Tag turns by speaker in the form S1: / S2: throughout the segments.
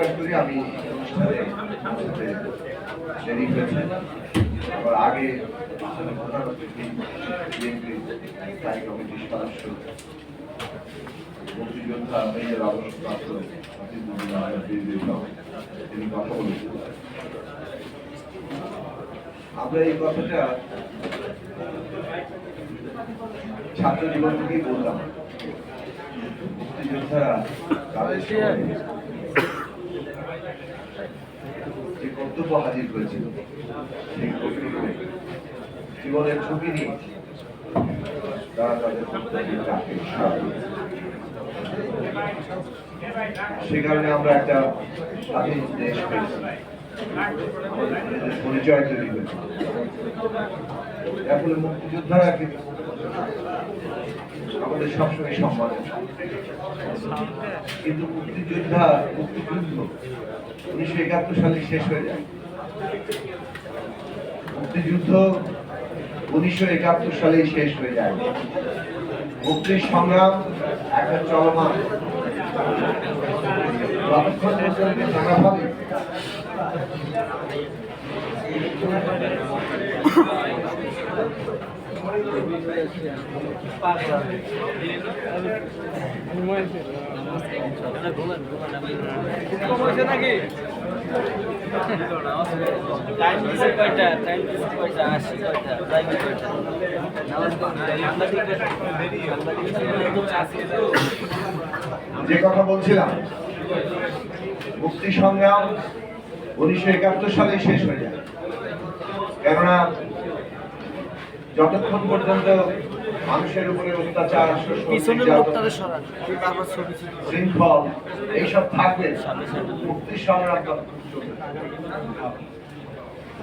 S1: প্রকাশ করি আমি দেরি আবার আগে স্থায়ী কমিটির সদস্য মুক্তিযোদ্ধা মেজর অবসরপ্রাপ্ত তিনি কথা বলেছেন আমরা এই কথাটা ছাত্র জীবন থেকেই বললাম। মুক্তিযোদ্ধারা যে কর্তব্য হাজির করেছিল। সেই কর্তব্যে জীবনের ঝুঁকি নিয়ে তারা তাদের। সে কারণে আমরা একটা স্বাধীন দেশ পেয়েছি। পরিচয় তৈরি হয়েছে। ফলে মুক্তিযোদ্ধারা কিন্তু আমাদের সবসময় সম্মান কিন্তু মুক্তিযোদ্ধা মুক্তিযুদ্ধ উনিশশো একাত্তর সালে শেষ হয়ে যায়। মুক্তিযুদ্ধ উনিশশো একাত্তর সালেই শেষ হয়ে যায়। মুক্তির সংগ্রাম একটা চলমান। যতক্ষণ যে কথা বলছিলাম মুক্তি সংগ্রাম উনিশশো একাত্তর সালে শেষ হয়ে যায়। কেননা যতক্ষণ পর্যন্ত মানুষের উপরে অত্যাচার শৃঙ্খল এইসব থাকবে। মুক্তি সংগ্রাম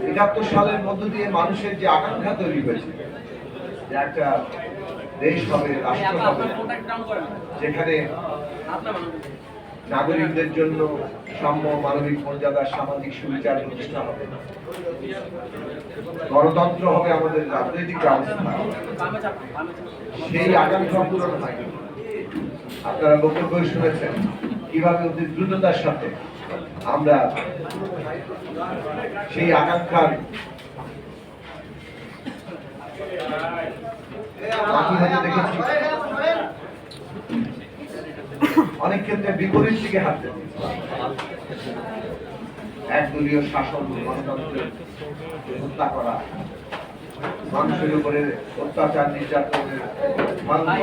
S1: একাত্তর সালের মধ্য দিয়ে মানুষের যে আকাঙ্ক্ষা তৈরি হয়েছে যে একটা দেশ হবে রাষ্ট্র হবে যেখানে নাগরিকদের জন্য সাম্য মানবিক মর্যাদা, সামাজিক সুবিচার প্রতিষ্ঠা হবে। গণতন্ত্র হবে আমাদের রাজনৈতিক ব্যবস্থা সেই আকাঙ্ক্ষা পূরণ হয়। আপনারা করে শুনেছেন কীভাবে অতি দ্রুততার সাথে আমরা সেই আকাঙ্ক্ষার দেখেছি। অনেক ক্ষেত্রে বিপরীত দিকে হাঁটতে একদলীয় শাসন, গণতন্ত্রের হত্যা করা, মানুষের উপরে অত্যাচার, নির্যাতনের মানুষ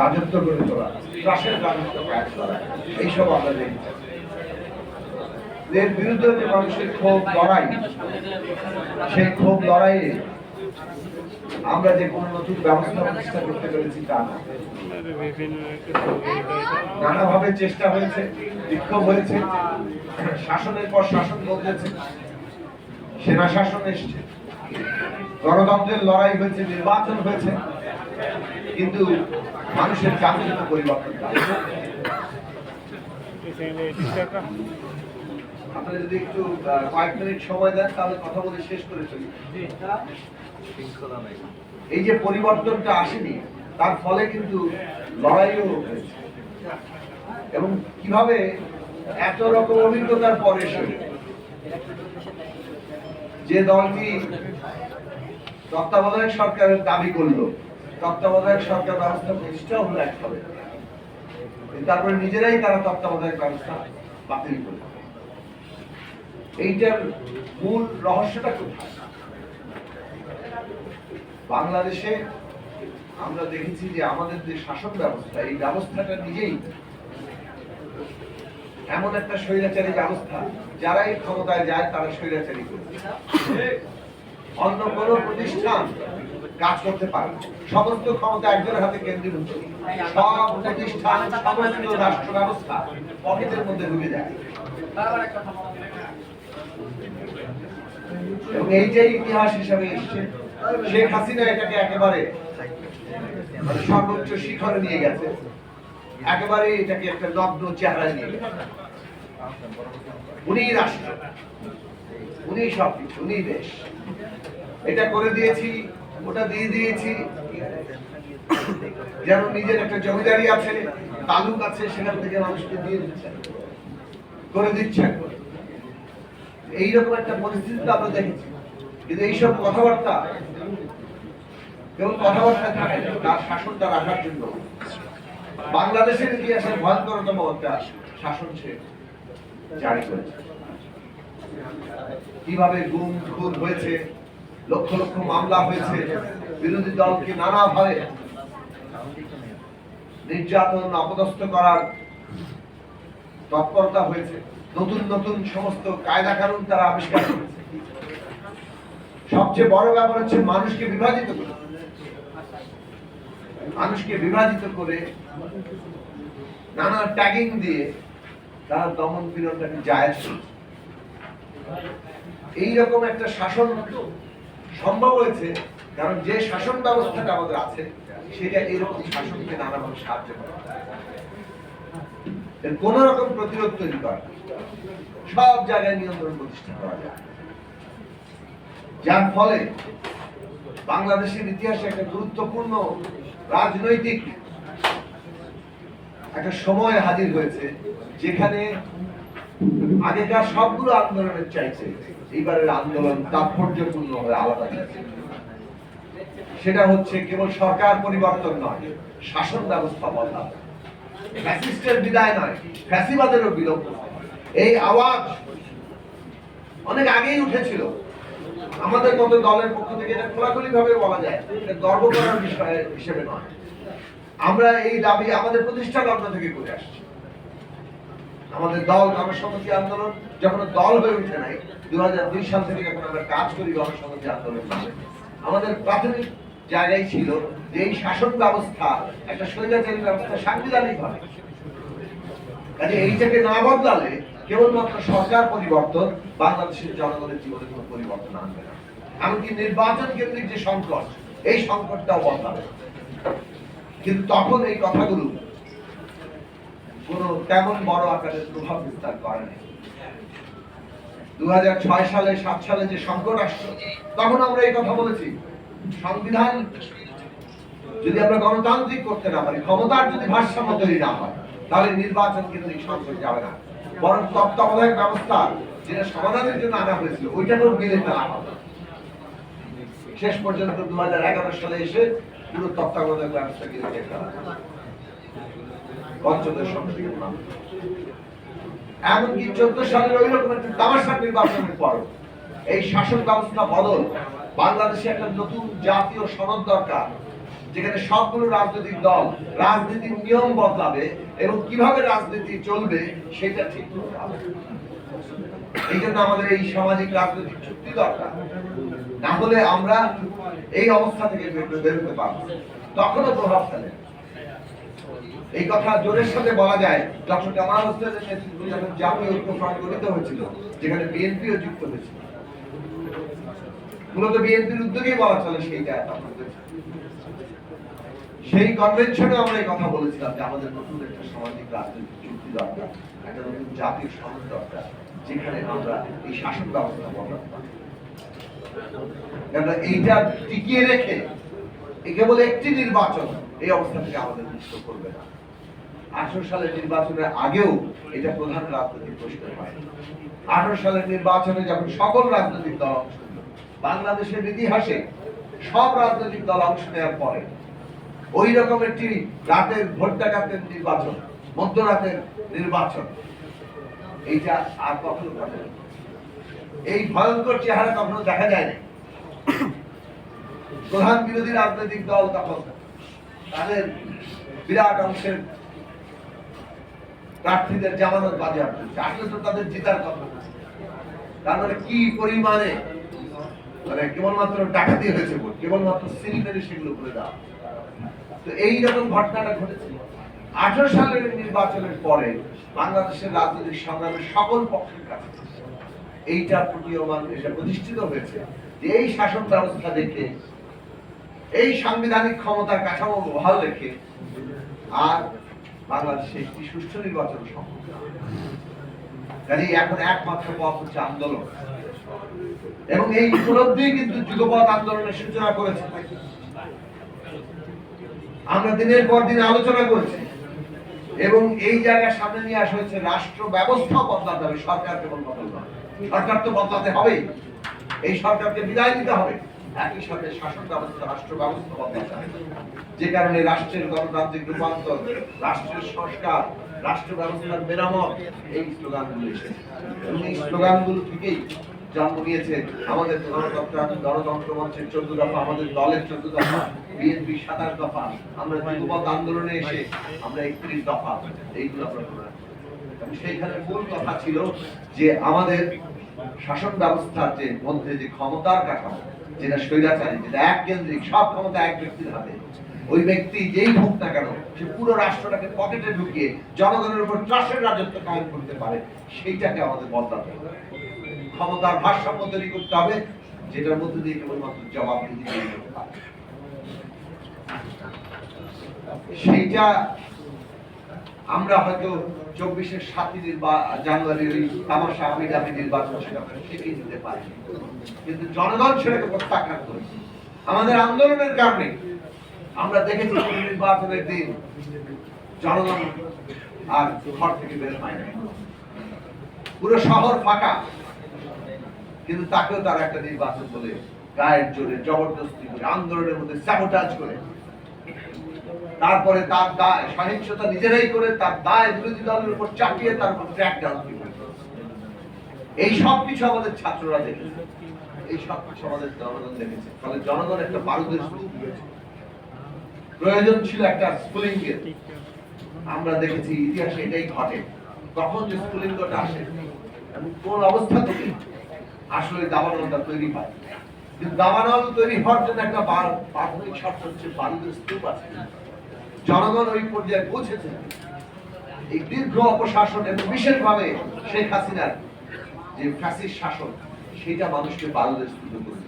S1: রাজত্ব করে তোলা ত্রাসের রাজত্ব কাজ করা, এইসব আমরা দেখছি এর বিরুদ্ধে যে মানুষের ক্ষোভ লড়াই, সেই ক্ষোভ লড়াইয়ে আমরা যে কোনো নতুন ব্যবস্থা প্রতিষ্ঠা করতে পেরেছি তা নানাভাবে চেষ্টা হয়েছে, বিক্ষোভ হয়েছে, শাসনের পর শাসন বদলেছে, সেনা শাসন এসছে, গণতন্ত্রের লড়াই হয়েছে, নির্বাচন হয়েছে, কিন্তু মানুষের চাকরির পরিবর্তন। আপনারা যদি একটু কয়েক মিনিট সময় দেন, তাহলে কথা বলে শেষ করে চলি এই যে পরিবর্তনটা আসেনি, তার ফলে কিন্তু লড়াইও এবং কীভাবে এত রকম অভিজ্ঞতার পরে যে দলটি তত্ত্বাবধায়ক সরকারের দাবি করল, তত্ত্বাবধায়ক সরকার ব্যবস্থা প্রতিষ্ঠা হলো একভাবে কিন্তু তারপরে নিজেরাই তারা তত্ত্বাবধায়ক ব্যবস্থা বাতিল করল। এইটার মূল রহস্যটা কোথায়? বাংলাদেশে আমরা দেখেছি যে আমাদের যে শাসন ব্যবস্থা, এই ব্যবস্থাটা নিজেই এমন একটা স্বৈরাচারী ব্যবস্থা, যারাই ক্ষমতায় যায় তারা স্বৈরাচারী করে। অন্য কোন প্রতিষ্ঠান কাজ করতে পারে সমস্ত ক্ষমতা একজনের হাতে কেন্দ্রীভূত সব প্রতিষ্ঠান, সমস্ত রাষ্ট্র ব্যবস্থা পকেটের মধ্যে ঢুকে যায়। এবং এই যে ইতিহাস হিসাবে এসছে শেখ হাসিনা এটাকে একেবারে মানে সর্বোচ্চ শিখরে নিয়ে গেছে। একেবারে এটাকে একটা চেহারায় নিয়ে উনি রাষ্ট্র উনি সব কিছু উনি দেশ। এটা করে দিয়েছি, ওটা দিয়ে দিয়েছি। যেন নিজের একটা জমিদারি আছে, তালুক আছে, সেখান থেকে মানুষকে দিয়ে দিচ্ছে। করে দিচ্ছেন এইরকম একটা পরিস্থিতি আমরা দেখেছি। কিন্তু এইসব কথাবার্তা কেবল কথাবার্তা থাকে তার শাসনটা রাখার জন্য। বাংলাদেশের ইতিহাসে ভয়ঙ্করতম একটা শাসন সে জারি করেছে। কীভাবে গুম, খুন হয়েছে, লক্ষ লক্ষ মামলা হয়েছে, বিরোধী দলকে নানাভাবে নির্যাতন, অপদস্থ করার তৎপরতা হয়েছে। নতুন নতুন সমস্ত কায়দা কানুন তারা আবিষ্কার করেছে। সবচেয়ে বড় ব্যাপার হচ্ছে মানুষকে বিভাজিত করে মানুষকে বিভাজিত করে নানা ট্যাগিং দিয়ে তারা দমন পীড়নটাকে জায়েজ এইরকম একটা শাসন সম্ভব হয়েছে, কারণ যে শাসন ব্যবস্থাটা আমাদের আছে, সেটা এরকম শাসনকে নানাভাবে সাহায্য করে। কোন রকম প্রতিরোধ তৈরি করা সব জায়গায় নিয়ন্ত্রণ প্রতিষ্ঠা করা যায়। যার ফলে বাংলাদেশের ইতিহাসে একটা গুরুত্বপূর্ণ রাজনৈতিক একটা সময় হাজির হয়েছে যেখানে আগেকার সবগুলো আন্দোলনের চাইছে এইবারের আন্দোলন তাৎপর্যপূর্ণ হয়ে আলাদা সেটা হচ্ছে কেবল সরকার পরিবর্তন নয়, শাসন ব্যবস্থা বদলানো। ফ্যাসিস্টের বিদায় নয়, ফ্যাসিবাদেরও বিলোপ এই আওয়াজ অনেক আগেই উঠেছিল। আমাদের মতো দলের পক্ষ থেকে এটা খোলাখুলি ভাবে বলা যায়। গর্ব করার বিষয় হিসেবে নয়। আমরা এই দাবি আমাদের প্রতিষ্ঠা লগ্ন থেকে করে আসছি। আমাদের দল গণসংহতি আন্দোলন যখন দল হয়ে উঠে নাই দু দুই সাল থেকে যখন আমরা কাজ করি গণসংহতি আন্দোলন আমাদের প্রাথমিক জায়গায় ছিল যে এই শাসন ব্যবস্থা, একটা স্বৈরাচারী ব্যবস্থা সাংবিধানিক ভাবে কাজে এইটাকে না বদলালে কেবলমাত্র সরকার পরিবর্তন, বাংলাদেশের জনগণের জীবনে কোনো পরিবর্তন আনবে না। এমনকি নির্বাচন কেন্দ্রিক যে সংকট, এই সংকটটাও বদলাবে। কিন্তু তখন এই কথাগুলো কোনো তেমন বড় আকারের প্রভাব বিস্তার করে করেনি দু সালে, সাত সালে যে সংকট আসলো, তখন আমরা এই কথা বলেছি, সংবিধান যদি আমরা গণতান্ত্রিক করতে না পারি, ক্ষমতার যদি ভারসাম্য তৈরি না হয় তাহলে নির্বাচন কিন্তু এই সংকট যাবে না। বরং তত্ত্বাবধায়ক ব্যবস্থা যেটা সমাধানের জন্য আনা হয়েছিল, ওইটাকেও মিলে ফেলা হবে। শেষ পর্যন্ত দু সালে এসে পুরো তত্ত্বাবধায়ক ব্যবস্থা কিন্তু হয়। পঞ্চদশ এমনকি চোদ্দ ওই রকম একটা তামাশার নির্বাচনের পর এই শাসন ব্যবস্থা বদল বাংলাদেশে একটা নতুন জাতীয় সনদ দরকার। যেখানে সবগুলো রাজনৈতিক দল রাজনীতির নিয়ম বদলাবে এবং কীভাবে রাজনীতি চলবে সেটা ঠিক এই জন্য আমাদের এই সামাজিক রাজনৈতিক চুক্তি দরকার। না হলে আমরা এই অবস্থা থেকে বের- বেরোতে পারব তখনও প্রভাব ফেলে। এই কথা জোরের সাথে বলা যায়, ডক্টর কামাল হোসেনের নেতৃত্বে যখন জাতীয় ঐক্য ফ্রন্ট গঠিত হয়েছিল, যেখানে বিএনপিও যুক্ত হয়েছিল। মূলত বিএনপির উদ্যোগেই বলা চলে সেইটা। সেই কনভেনশনে আমরা এই কথা বলেছিলাম যে আমাদের নতুন একটা সামাজিক রাজনৈতিক চুক্তি দরকার, একটা নতুন জাতীয় সমাজ দরকার, যেখানে আমরা এই শাসন ব্যবস্থা পারি। কেননা এইটা টিকিয়ে রেখে কেবল একটি নির্বাচন এই অবস্থা থেকে আমাদের মুক্ত করবে না। আঠারো সালের নির্বাচনের আগেও এটা প্রধান রাজনৈতিক প্রশ্ন হয়। আঠারো সালের নির্বাচনে যখন সকল রাজনৈতিক দল অংশ বাংলাদেশের ইতিহাসে সব রাজনৈতিক দল অংশ নেওয়ার পরে ওই রকম একটি রাতের ভোট ডাকাতের নির্বাচন, মধ্যরাতের নির্বাচন। এইটা আর কখনো ঘটে এই ভয়ঙ্কর চেহারা কখনো দেখা যায় না। প্রধান বিরোধী রাজনৈতিক দল তখন তাদের বিরাট অংশের প্রার্থীদের জামানত করছে আসলে তো তাদের জেতার কথা তার মানে কি পরিমাণে মানে কেবলমাত্র ডাকাতি হয়েছে কেবলমাত্র সিল মেরে সেগুলো করে দেওয়া তো এইরকম ঘটনাটা ঘটেছে আঠারো সালের নির্বাচনের পরে বাংলাদেশের রাজনৈতিক সংগ্রামের সকল পক্ষের কাছে এইটা প্রতীয়মান এটা প্রতিষ্ঠিত হয়েছে যে এই শাসন ব্যবস্থা দেখে, এই সাংবিধানিক ক্ষমতার কাঠামো বহাল রেখে আর বাংলাদেশে একটি সুষ্ঠু নির্বাচন সম্ভব এখন একমাত্র পথ হচ্ছে আন্দোলন। এবং এই উপলব্ধি কিন্তু যুগপথ আন্দোলনের সূচনা করেছে। আমরা দিনের পর দিন আলোচনা করেছি। এবং এই জায়গার সামনে নিয়ে আসা হয়েছে রাষ্ট্র ব্যবস্থাও বদলাতে হবে, সরকার কেবল বদল নয় সরকার তো বদলাতে হবেই। এই সরকারকে বিদায় দিতে হবে। একই সাথে শাসন ব্যবস্থা, রাষ্ট্র ব্যবস্থা বদলাতে হবে। যে কারণে রাষ্ট্রের গণতান্ত্রিক রূপান্তর, রাষ্ট্রের সংস্কার, রাষ্ট্র ব্যবস্থার মেরামত, এই স্লোগানগুলো এসেছে। এবং এই স্লোগানগুলো থেকেই জন্ম নিয়েছে আমাদের গণতন্ত্র গণতন্ত্র মঞ্চের চোদ্দ দফা, আমাদের দলের চোদ্দ দফা, বিএনপি সাতাশ দফা। আমরা যুগপথ আন্দোলনে এসে আমরা একত্রিশ দফা এইগুলো আমরা সেইখানে মূল কথা ছিল যে আমাদের শাসন ব্যবস্থার যে মধ্যে যে ক্ষমতার কাঠামো, যেটা স্বৈরাচারী, যেটা এক কেন্দ্রিক সব ক্ষমতা এক ব্যক্তির হাতে। ওই ব্যক্তি যেই হোক না কেন, সে পুরো রাষ্ট্রটাকে পকেটে ঢুকিয়ে জনগণের উপর ত্রাসের রাজত্ব কায়েম করতে পারে, সেইটাকে আমাদের বদলাতে হবে। ক্ষমতার ভারসাম্য তৈরি করতে হবে, যেটার মধ্যে দিয়ে কেবলমাত্র জবাবদিহি তৈরি করতে পারে সেইটা আমরা হয়তো চব্বিশের সাতই জানুয়ারির ওই তামাশা আমির আমি নির্বাচন সেটা শিখিয়ে দিতে পারি কিন্তু জনগণ সেটাকে প্রত্যাখ্যান করেছে। আমাদের আন্দোলনের কারণে আমরা দেখেছি নির্বাচনের দিন জনগণ আর ঘর থেকে বের হয় না। পুরো শহর ফাঁকা। কিন্তু তাকেও তারা একটা নির্বাচন বলে গায়ের জোরে, জবরদস্তি করে, আন্দোলনের মধ্যে স্যাবোটাজ করে। তারপরে তার দায়, সহিংসতা নিজেরাই করে, তার দায় বিরোধী দলের উপর চাপিয়ে তার উপর ট্র্যাক ডাউন এই সব কিছু আমাদের ছাত্ররা দেখেছে। এই সব কিছু আমাদের জনগণ দেখেছে। ফলে জনগণ একটা বারুদের হয়েছে প্রয়োজন ছিল একটা স্ফুলিঙ্গের আমরা দেখেছি ইতিহাসে এটাই ঘটে। তখন যে স্ফুলিঙ্গটা আসে এবং কোন অবস্থা থেকে আসলে দাবানলটা তৈরি হয়। কিন্তু দাবানল তৈরি হওয়ার জন্য একটা প্রাথমিক শর্ত হচ্ছে বারুদের স্তূপ আছে। জনগণ ওই পর্যায়ে পৌঁছেছে। এই দীর্ঘ অপশাসন এবং বিশেষভাবে শেখ হাসিনার যে ফ্যাসিস্ট শাসন সেটা মানুষকে বারুদের স্তূপ করে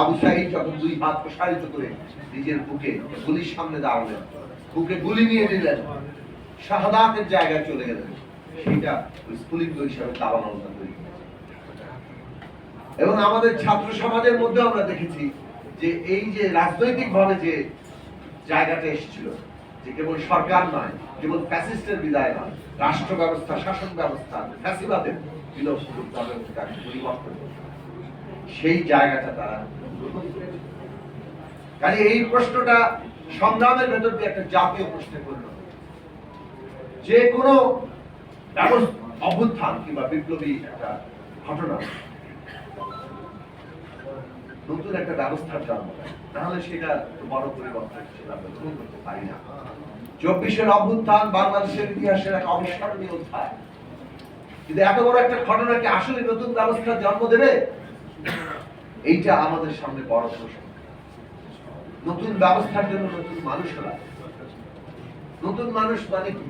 S1: আবু সাইদ যখন দুই হাত প্রসারিত করে নিজের বুকে গুলির সামনে দাঁড়ালেন, বুকে গুলি নিয়ে নিলেন, শাহাদাতের জায়গায় চলে গেলেন সেটা হিসাবে তৈরি এবং আমাদের ছাত্র সমাজের মধ্যে আমরা দেখেছি যে এই যে রাজনৈতিক ভাবে যে জায়গাটা এসেছিল, যে কেবল সরকার নয়, কেবল ফ্যাসিস্টের বিদায় নয় রাষ্ট্র ব্যবস্থা শাসন ব্যবস্থা ফ্যাসিবাদের বিলোপ পরিবর্তন করতে। সেই জায়গাটা তারা কাজে এই প্রশ্নটা সংগ্রামের ভেতর দিয়ে একটা জাতীয় প্রশ্নে হয়েছে। যে কোনো অভ্যুত্থান কিংবা বিপ্লবী একটা ঘটনা, নতুন একটা ব্যবস্থার জন্ম। নাহলে সেটা বড় পরিবর্তন হিসেবে গ্রহণ করতে পারি না চব্বিশের অভ্যুত্থান বাংলাদেশের ইতিহাসের এক অবিস্মরণীয় অধ্যায় কিন্তু এত বড় একটা ঘটনাকে আসলে নতুন ব্যবস্থার জন্ম দেবে এইটা আমাদের সামনে বড় প্রশ্ন নতুন ব্যবস্থার জন্য নতুন মানুষরা নতুন মানুষ মানে কি?